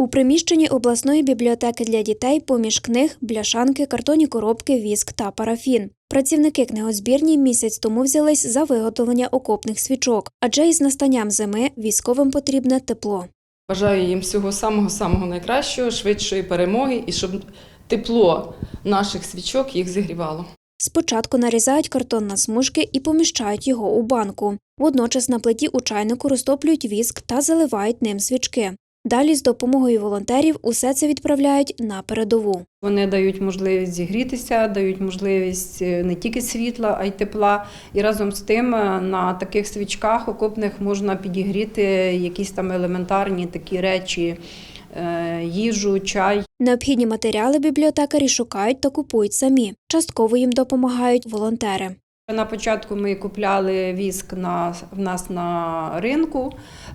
У приміщенні обласної бібліотеки для дітей поміж книг, бляшанки, картонні коробки, віск та парафін. Працівники книгозбірні місяць тому взялись за виготовлення окопних свічок, адже із настанням зими військовим потрібне тепло. Бажаю їм всього самого самого найкращого, швидшої перемоги і щоб тепло наших свічок їх зігрівало. Спочатку нарізають картон на смужки і поміщають його у банку. Водночас на плиті у чайнику розтоплюють віск та заливають ним свічки. Далі з допомогою волонтерів усе це відправляють на передову. Вони дають можливість зігрітися, дають можливість е, не тільки світла, а й тепла. І разом з тим е, на таких свічках окопних можна підігріти якісь там елементарні такі речі, е, їжу, чай. Необхідні матеріали бібліотекарі шукають та купують самі. Частково їм допомагають волонтери. На початку ми купляли віск на, в нас на ринку,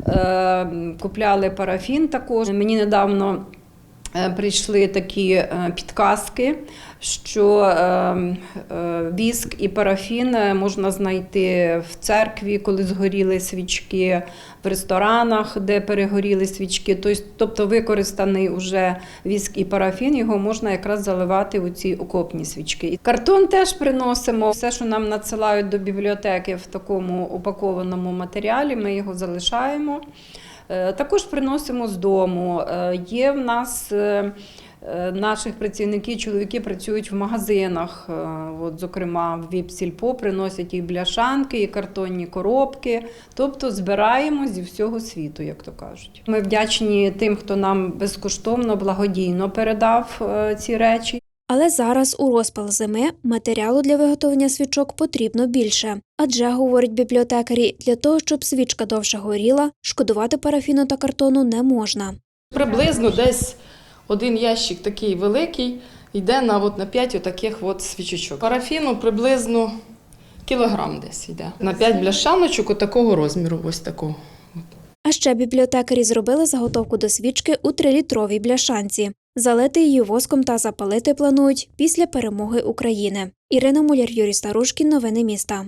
е, купляли парафін також. Мені недавно прийшли такі е, підказки, що е, е, віск і парафін е, можна знайти в церкві, коли згоріли свічки, в ресторанах, де перегоріли свічки. Тобто використаний уже віск і парафін, його можна якраз заливати у ці окопні свічки. Картон теж приносимо. Все, що нам надсилають до бібліотеки в такому упакованому матеріалі, ми його залишаємо. Е, Також приносимо з дому. Е, Є в нас е, наших працівників, чоловіки працюють в магазинах. От, зокрема, в Віпсільпо приносять і бляшанки, і картонні коробки. Тобто збираємо зі всього світу, як то кажуть. Ми вдячні тим, хто нам безкоштовно, благодійно передав ці речі. Але зараз у розпал зими матеріалу для виготовлення свічок потрібно більше. Адже, говорять бібліотекарі, для того, щоб свічка довше горіла, шкодувати парафіну та картону не можна. Приблизно десь один ящик такий великий йде на, от, на 5 отаких от свічечок. Парафіну приблизно кілограм десь йде. На 5 бляшаночок отакого розміру, ось такого. А ще бібліотекарі зробили заготовку до свічки у трилітровій бляшанці. Залити її воском та запалити планують після перемоги України. Ірина Муляр, Юрій Старушкін. Новини міста.